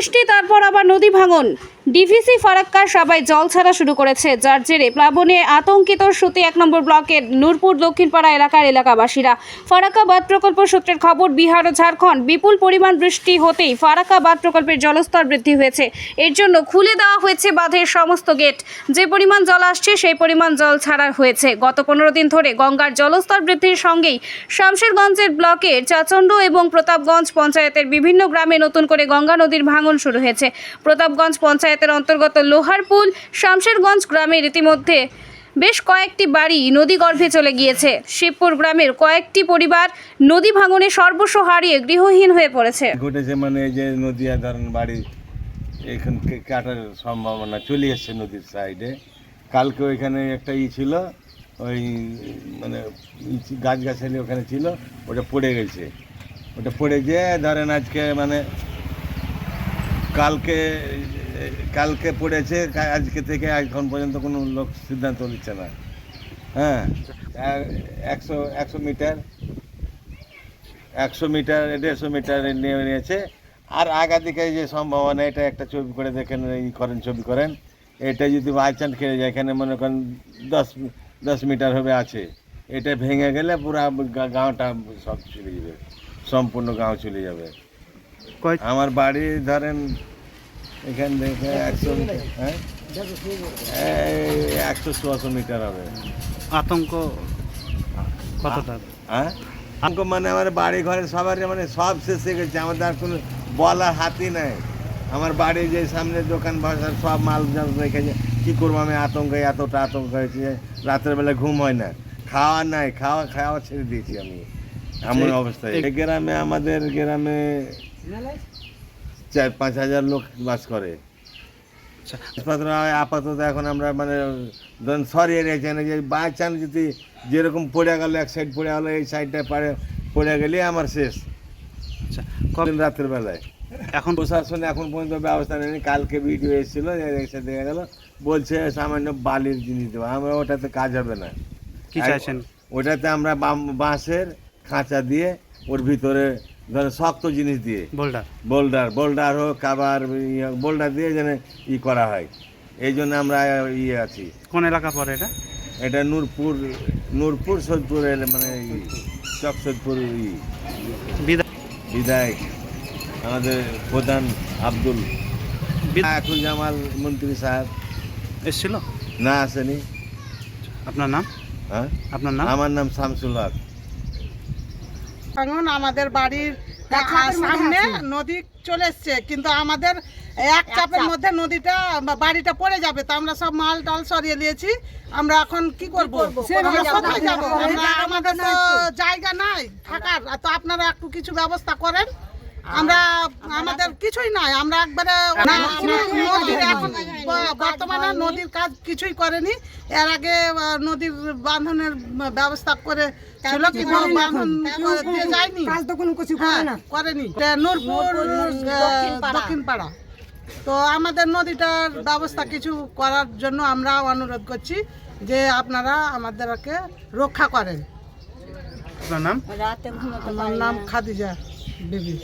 বৃষ্টি, তারপর আবার নদী ভাঙন। ডিভিসি ফারাক্কার সবাই জল ছাড়া শুরু করেছে যার জেরে প্লাবনে আতঙ্কিত সুতি এক নম্বর ব্লকের নূরপুর দক্ষিণপাড়া এলাকার এলাকাবাসীরা। ফারাক্কা বাঁধ প্রকল্প সূত্রের খবর, বিহার ও ঝাড়খণ্ড বিপুল পরিমাণ বৃষ্টি হতেই ফারাক্কা বাঁধ প্রকল্পের জলস্তর বৃদ্ধি হয়েছে। এর জন্য খুলে দেওয়া হয়েছে বাঁধের সমস্ত গেট। যে পরিমাণ জল আসছে, সেই পরিমাণ জল ছাড়া হয়েছে। গত পনেরো দিন ধরে গঙ্গার জলস্তর বৃদ্ধির সঙ্গেই শামশেরগঞ্জের ব্লকের চাচণ্ড এবং প্রতাপগঞ্জ পঞ্চায়েতের বিভিন্ন গ্রামে নতুন করে গঙ্গা নদীর ভাঙন শুরু হয়েছে। প্রতাপগঞ্জ পঞ্চায়েতের অন্তর্গত লোহারপুল, শামশেরগঞ্জ গ্রামের ইতিমধ্যে বেশ কয়েকটি বাড়ি নদীগর্ভে চলে গিয়েছে। শিবপুর গ্রামের কয়েকটি পরিবার নদী ভাঙনে সর্বস্ব হারিয়ে গৃহহীন হয়ে পড়েছে। ঘটেছে মানে এই যে নদিয়া ধরেন বাড়ি, এখান কাটার সম্ভাবনা চলে এসছে নদীর সাইডে কালকে ওইখানে একটা ই ছিল, ওই মানে গাছগাছালি ওখানে ছিল, ওটা পড়ে গেছে। ওটা পড়ে গিয়ে ধরেন আজকে মানে কালকে কালকে পড়েছে, আজকে থেকে এখন পর্যন্ত কোনো লোক সিদ্ধান্ত নিচ্ছে না। হ্যাঁ একশো একশো মিটার একশো মিটার, দেড়শো মিটার নিয়ে নিয়েছে। আর আগাদিকে যে সম্ভাবনা, এটা একটা ছবি করে দেখেন ই করেন, ছবি করেন। এটা যদি বাই চান্স খেয়ে যায়, এখানে মনে করেন দশ দশ মিটার হবে আছে। এটা ভেঙে গেলে পুরো গাঁওটা সব চলে যাবে। সম্পূর্ণ গাঁও চলে যাবে। আমার বাড়ি ধরেন এখান থেকে একশো মিটার হ্যাঁ? একশো ছশো মিটার হবে। আতঙ্ক কতটা? হ্যাঁ? আমাকে মানে আমার বাড়ি ঘরের সবারই মানে সব শেষ হয়ে গেছে আমাদের আর কোনো বলার হাতই নাই। আমার বাড়ি যে সামনে দোকান বাজার সব মাল জাল রেখেছে কী করব আমি আতঙ্কে এতটা আতঙ্ক হয়েছে রাতের বেলা ঘুম হয় না। খাওয়া নাই খাওয়া খাওয়া ছেড়ে দিয়েছি আমি। এমন অবস্থায় গ্রামে আমাদের গ্রামে চার পাঁচ হাজার লোক বাস করে। আচ্ছা। আপাতত এখন আমরা মানে ধরুন সরিয়ে রেখেছি না যে বাই চান্স যদি যেরকম পড়ে গেল এক সাইড পড়ে গেলো এই সাইডটা পড়ে পড়ে গেলে আমার শেষ। আচ্ছা কবে? দিন রাতের বেলায়। এখন? প্রশাসন এখন পর্যন্ত ব্যবস্থা নেয়নি। কালকে ভিডিও এসেছিল এসে দেখা গেল বলছে সামান্য বালির জিনিস দেবো আমরা ওটাতে কাজ হবে না। কি চাইছেন? ওটাতে আমরা বাঁশের খাঁচা দিয়ে ওর ভিতরে ধরো শক্ত জিনিস দিয়ে। বোল্ডার। বোল্ডার বোল্ডার হোক আবার বোল্ডার দিয়ে যেন ই করা হয়। এই জন্য আমরা ইয়ে আছি। কোন এলাকা পড়ে এটা? এটা নূরপুর নূরপুর সৈদপুর এলে মানে চক সৈদপুর ই। বিদায়। বিধায়ক আমাদের প্রধান আব্দুল। আকুল জামাল মন্ত্রী সাহেব। এসেছিল? না আসেনি। আপনার নাম? হ্যাঁ? আপনার নাম? আমার নাম শামসুল হক। এখন আমাদের বাড়ির সামনে নদী চলে এসছে কিন্তু আমাদের এক চাপের মধ্যে নদীটা বাড়িটা পড়ে যাবে তো আমরা সব মাল টাল সরিয়ে নিয়েছি আমরা এখন কি করব? কোথায় যাব? আমাদের তো জায়গা নাই থাকার। তো আপনারা একটু কিছু ব্যবস্থা করেন। আমরা আমাদের কিছুই নাই। আমরা একবারে এখন বর্তমানে নদীর কাজ কিছুই করেনি। এর আগে নদীর বাঁধনের ব্যবস্থা করে ছিল কিন্তু বাঁধন যায়নি। কাজ তো কোনো কিছু করে হ্যাঁ, করেনি। নূরপুর দক্ষিণ পাড়া তো আমাদের নদীটার ব্যবস্থা কিছু করার জন্য আমরা অনুরোধ করছি যে আপনারা আমাদেরকে রক্ষা করেন। আপনার নাম? আমার নাম খাদিজা বেবি।